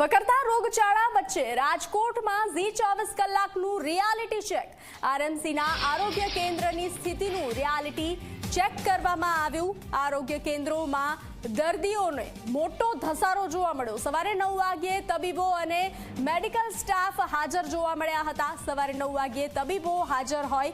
વકરતા રોગચાળા વચ્ચે રાજકોટમાં ઝી ચોવીસ કલાકનું રિયાલિટી ચેક આરએમસીના આરોગ્ય કેન્દ્રની સ્થિતિનું રિયાલિટી ચેક કરવામાં આવ્યું. આરોગ્ય કેન્દ્રોમાં દર્દીઓને મોટો ધસારો જોવા મળ્યો. સવારે નવ વાગ્યે તબીબો અને મેડિકલ સ્ટાફ હાજર જોવા મળ્યા હતા. સવારે નવ વાગ્યે તબીબો હાજર હોય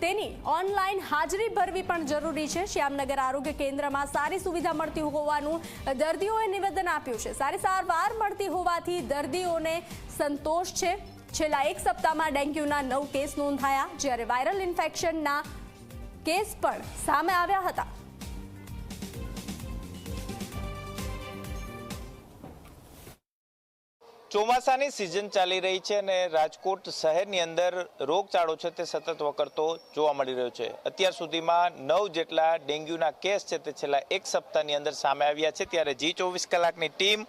તેની ઓનલાઈન હાજરી ભરવી પણ જરૂરી છે. શ્યામનગર આરોગ્ય કેન્દ્રમાં સારી સુવિધા મળતી હોવાનું દર્દીઓએ નિવેદન આપ્યું છે. સારી સારવાર મળતી હોવાથી દર્દીઓને સંતોષ છે. છેલ્લા એક સપ્તાહમાં ડેન્ગ્યુના નવ કેસ નોંધાયા, જ્યારે વાયરલ ઇન્ફેક્શનના કેસ પણ સામે આવ્યા હતા. ચોમાસાની સિઝન ચાલી રહી છે અને રાજકોટ શહેરની અંદર રોગચાળો છે તે સતત વકરતો જોવા મળી રહ્યો છે. અત્યાર સુધીમાં નવ જેટલા ડેન્ગ્યુના કેસ છે તે છેલ્લા એક સપ્તાહની અંદર સામે આવ્યા છે. ત્યારે જી ચોવીસ કલાકની ટીમ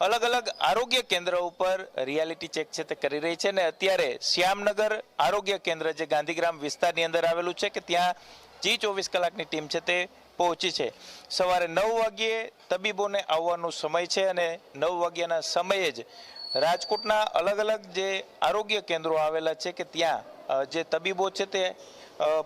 અલગ અલગ આરોગ્ય કેન્દ્ર ઉપર રિયાલિટી ચેક છે તે કરી રહી છે અને અત્યારે શ્યામનગર આરોગ્ય કેન્દ્ર જે ગાંધીગ્રામ વિસ્તારની અંદર આવેલું છે કે ત્યાં જી ચોવીસ કલાકની ટીમ છે તે પહોંચી છે. સવારે નવ વાગ્યે તબીબોને આવવાનો સમય છે અને નવ વાગ્યાના સમયે જ રાજકોટના અલગ અલગ જે આરોગ્ય કેન્દ્રો આવેલા છે કે ત્યાં જે તબીબો છે તે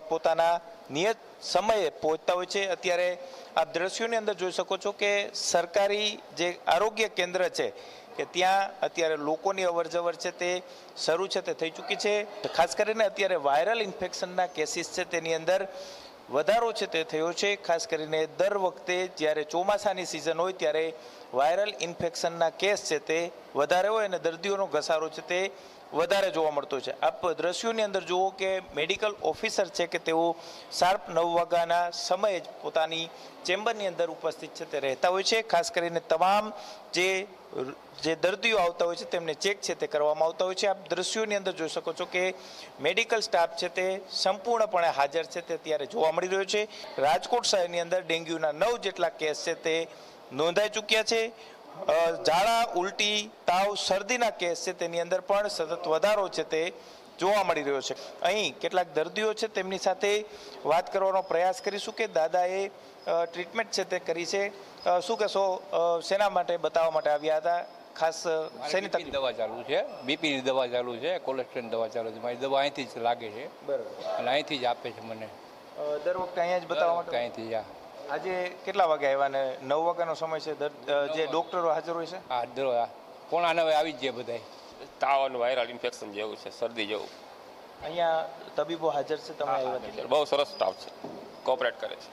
પોતાના નિયત સમયે પહોંચતા હોય છે. અત્યારે આપ દ્રશ્યોની અંદર જોઈ શકો છો કે સરકારી જે આરોગ્ય કેન્દ્ર છે કે ત્યાં અત્યારે લોકોની અવરજવર છે તે શરૂ છે, તે થઈ ચૂકી છે. ખાસ કરીને અત્યારે વાયરલ ઇન્ફેક્શનના કેસીસ છે તેની અંદર વધારો છે તે થયો છે. ખાસ કરીને દર વખતે જ્યારે ચોમાસાની સિઝન હોય ત્યારે વાયરલ ઇન્ફેક્શનના કેસ છે તે વધારે હોય અને દર્દીઓનો ઘસારો છે તે વધારે જોવા મળતો છે. આપ દ્રશ્યોની અંદર જુઓ કે મેડિકલ ઓફિસર છે કે તેઓ શાર્પ નવ વાગ્યાના સમયે જ પોતાની ચેમ્બરની અંદર ઉપસ્થિત છે તે રહેતા હોય છે. ખાસ કરીને તમામ જે જે દર્દીઓ આવતા હોય છે તેમને ચેક છે તે કરવામાં આવતા હોય છે. આપ દ્રશ્યોની અંદર જોઈ શકો છો કે મેડિકલ સ્ટાફ છે તે સંપૂર્ણપણે હાજર છે તે ત્યારે જોવા મળી રહ્યો છે. રાજકોટ શહેરની અંદર ડેન્ગ્યુના નવ જેટલા કેસ છે તે નોંધાઈ ચૂક્યા છે. ઝાડા ઉલટી તાવ શરદીના કેસ છે તેની અંદર પણ સતત વધારો છે તે જોવા મળી રહ્યો છે. અહીં કેટલાક દર્દીઓ છે તેમની સાથે વાત કરવાનો પ્રયાસ કરીશું કે દાદાએ ટ્રીટમેન્ટ છે તે કરી છે. શું કહેશો? શેના માટે બતાવવા માટે આવ્યા હતા? ખાસ શેની તકલીફ દવા ચાલુ છે. બીપીની દવા ચાલુ છે. કોલેસ્ટ્રોલની દવા ચાલુ છે. મારી દવા અહીંથી જ લાગે છે. બરાબર. અને અહીંથી જ આપે છે મને. દર વખતે અહીંયા જ બતાવવા માટે અહીંથી જ આ આજે કેટલા વાગે આવ્યા ને નવ વાગ્યાનો સમય છે? જે ડોક્ટરો હાજર હોય છે? દવા આ પોણા નવે આવી જ જાય બધાય? તાવ અને વાયરલ ઇન્ફેક્શન જેવું છે શરદી જેવું. અહીંયા તબીબો હાજર છે તમે આવ્યા. બહુ સરસ સ્ટાફ છે. કોઓપરેટ કરે છે.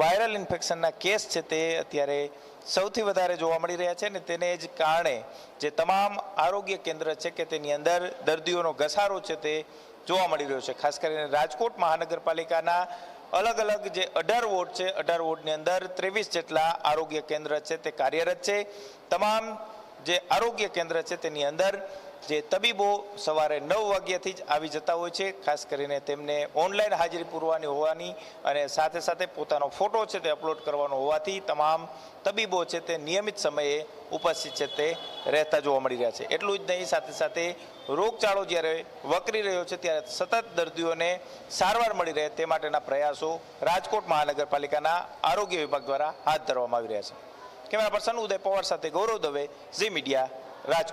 વાયરલ ઇન્ફેક્શનના કેસ છે તે અત્યારે સૌથી વધારે જોવા મળી રહ્યા છે ને તેને જ કારણે જે તમામ આરોગ્ય કેન્દ્ર છે કે તેની અંદર દર્દીઓનો ઘસારો છે તે જોવા મળી રહ્યો છે. ખાસ કરીને રાજકોટ મહાનગરપાલિકાના અલગ અલગ જે અઢાર વોર્ડ છે, અઢાર વોર્ડની અંદર ત્રેવીસ જેટલા આરોગ્ય કેન્દ્ર છે તે કાર્યરત છે. તમામ જે આરોગ્ય કેન્દ્ર છે તેની અંદર જે તબીબો સવારે નવ વાગ્યાથી જ આવી જતા હોય છે, ખાસ કરીને તેમને ઓનલાઈન હાજરી પૂરવાની હોવાની અને સાથે સાથે પોતાનો ફોટો છે તે અપલોડ કરવાનો હોવાથી તમામ તબીબો છે તે નિયમિત સમયે ઉપસ્થિત છે તે રહેતા જોવા મળી રહ્યા છે. એટલું જ નહીં, સાથે સાથે રોગચાળો જ્યારે વકરી રહ્યો છે ત્યારે સતત દર્દીઓને સારવાર મળી રહે તે માટેના પ્રયાસો રાજકોટ મહાનગરપાલિકાના આરોગ્ય વિભાગ દ્વારા હાથ ધરવામાં આવી રહ્યા છે. કેમેરા પર્સન ઉદય પવાર સાથે ગૌરવ દવે, ઝી મીડિયા, રાજકોટ.